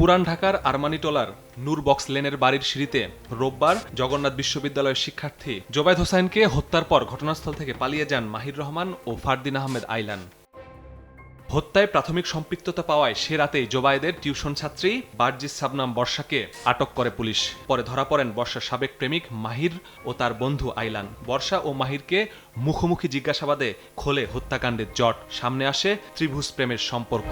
পুরান ঢাকার আরমানিটোলার নূর বক্স লেনের বাড়ির সিঁড়িতে রোববার জগন্নাথ বিশ্ববিদ্যালয়ের শিক্ষার্থী জোবায়দ হোসাইনকে হত্যার পর ঘটনাস্থল থেকে পালিয়ে যান মাহির রহমান ও ফারদিন আহমেদ আইলান। হত্যায় প্রাথমিক সম্পৃক্ততা পাওয়ায় সে রাতেই জোবায়েদের টিউশন ছাত্রী বার্জিস সাবনাম বর্ষাকে আটক করে পুলিশ। পরে ধরা পড়েন বর্ষার সাবেক প্রেমিক মাহির ও তার বন্ধু আইলান। বর্ষা ও মাহিরকে মুখোমুখি জিজ্ঞাসাবাদে খোলে হত্যাকাণ্ডের জট। সামনে আসে ত্রিভুজ প্রেমের সম্পর্ক।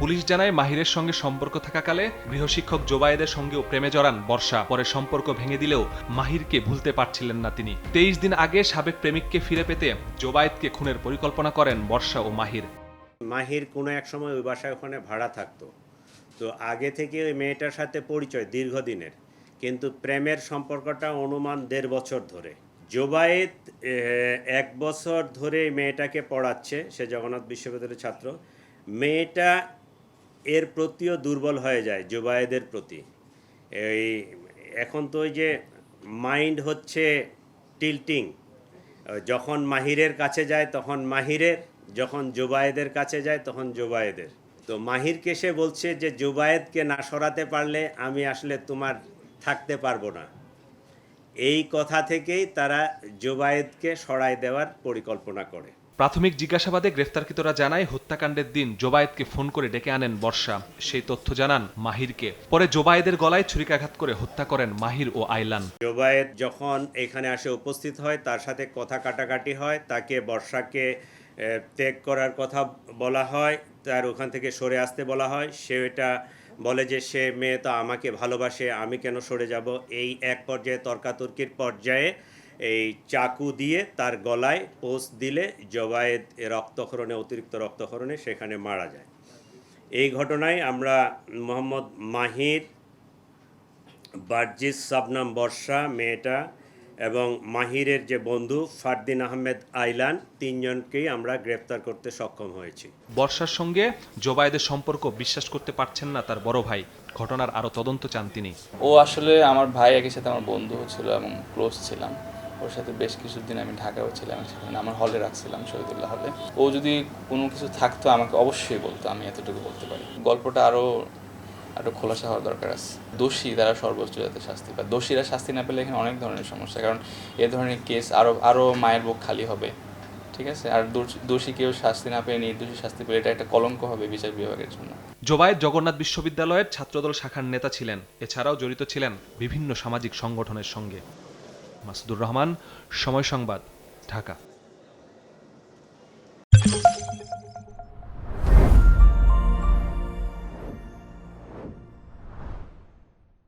পুলিশ জানায় মাহিরের সঙ্গে সম্পর্ক থাকাকালে গৃহশিক্ষক জোবায়েদের সঙ্গেও প্রেমে জড়ান বর্ষা। পরে সম্পর্ক ভেঙে দিলেও মাহিরকে ভুলতে পারছিলেন না তিনি। তেইশ দিন আগে সাবেক প্রেমিককে ফিরে পেতে জোবায়েদকে খুনের পরিকল্পনা করেন বর্ষা ও মাহির। মাহির কোনো এক সময় ওই বাসায় ওখানে ভাড়া থাকতো। তো আগে থেকে ওই মেয়েটার সাথে পরিচয় দীর্ঘদিনের। কিন্তু প্রেমের সম্পর্কটা অনুমান দেড় বছর ধরে। জোবায়েত এ, এক বছর ধরে মেয়েটাকে পড়াচ্ছে সে জগন্নাথ বিশ্ববিদ্যালয়ের ছাত্র। মেয়েটা এর প্রতিও দুর্বল হয়ে যায়, জোবায়েদের প্রতি। এই এখন তো ওই যে মাইন্ড হচ্ছে টিল্টিং। যখন মাহিরের কাছে যায়, তখন মাহিরের যখন জোবায়েদের কাছে যায়, তখন জোবায়েদের। তো মাহিরকে সে বলছে যে, জোবায়েদকে না সরাতে পারলে আমি আসলে তোমার থাকতে পারব না। এই কথা থেকেই তারা জোবায়েদকে সরাই দেওয়ার পরিকল্পনা করে। প্রাথমিক জিজ্ঞাসাবাদে গ্রেফতারকৃতরা জানায় হত্যাকাণ্ডের দিন জোবায়েদকে ফোন করে ডেকে আনেন বর্ষা। সেই তথ্য জানান মাহিরকে। পরে জোবায়েদের গলায় ছুরিকাঘাত করে হত্যা করেন মাহির ও আইলান। জোবায়েদ যখন এখানে আসে উপস্থিত হয় তার সাথে কথা কাটাকাটি হয় তাকে বর্ষাকে ত্যাগ করার কথা বলা হয় তার ওখান থেকে সরে আসতে বলা হয়। সে এটা বলে যে, সে মেয়ে তো আমাকে ভালোবাসে, আমি কেন সরে যাব? এই এক পর্যায়ে তর্কাতর্কির পর্যায়ে এই চাকু দিয়ে তার গলায় পোস্ট দিলে জবায়েদ রক্তক্ষরণে, অতিরিক্ত রক্তক্ষরণে সেখানে মারা যায়। এই ঘটনায় আমরা মোহাম্মদ মাহির বার্জিস সাবনাম বর্ষা, মেয়েটা এবং মাহিরের যে বন্ধু ফারদিন আহমেদ আইলান তিনজনকেই আমরা গ্রেপ্তার করতে সক্ষম হয়েছি। বর্ষার সঙ্গে জোবায়েদের সম্পর্ক বিশ্বাস করতে পারছেন না তার বড় ভাই। ঘটনার আরও তদন্ত চান তিনি। ও আসলে আমার ভাই একই সাথে আমার বন্ধু ছিল এবং ক্লোজ ছিলাম। ওর সাথে বেশ কিছুদিন আমি ঢাকাও ছিলাম সেখানে আমার হলে রাখছিলাম শহীদুল্লাহ হলে। ও যদি কোনো কিছু থাকতো আমাকে অবশ্যই বলতো আমি এতটুকু বলতে পারি। গল্পটা আরও আরও খোলাসা হওয়ার দরকার আছে। দোষী তারা সর্বোচ্চ যাতে শাস্তি পায়। দোষীরা শাস্তি না পেলে এখানে অনেক ধরনের সমস্যা, কারণ এ ধরনের কেস আরও আরও মায়ের বুক খালি হবে, ঠিক আছে? আর দোষী কেউ শাস্তি না পেয়ে নির্দোষী শাস্তি পেলে এটা একটা কলঙ্ক হবে বিচার বিভাগের জন্য। জোবায়েদ জগন্নাথ বিশ্ববিদ্যালয়ের ছাত্রদল শাখার নেতা ছিলেন। এছাড়াও জড়িত ছিলেন বিভিন্ন সামাজিক সংগঠনের সঙ্গে। মাসুদুর রহমান, সময় সংবাদ, ঢাকা।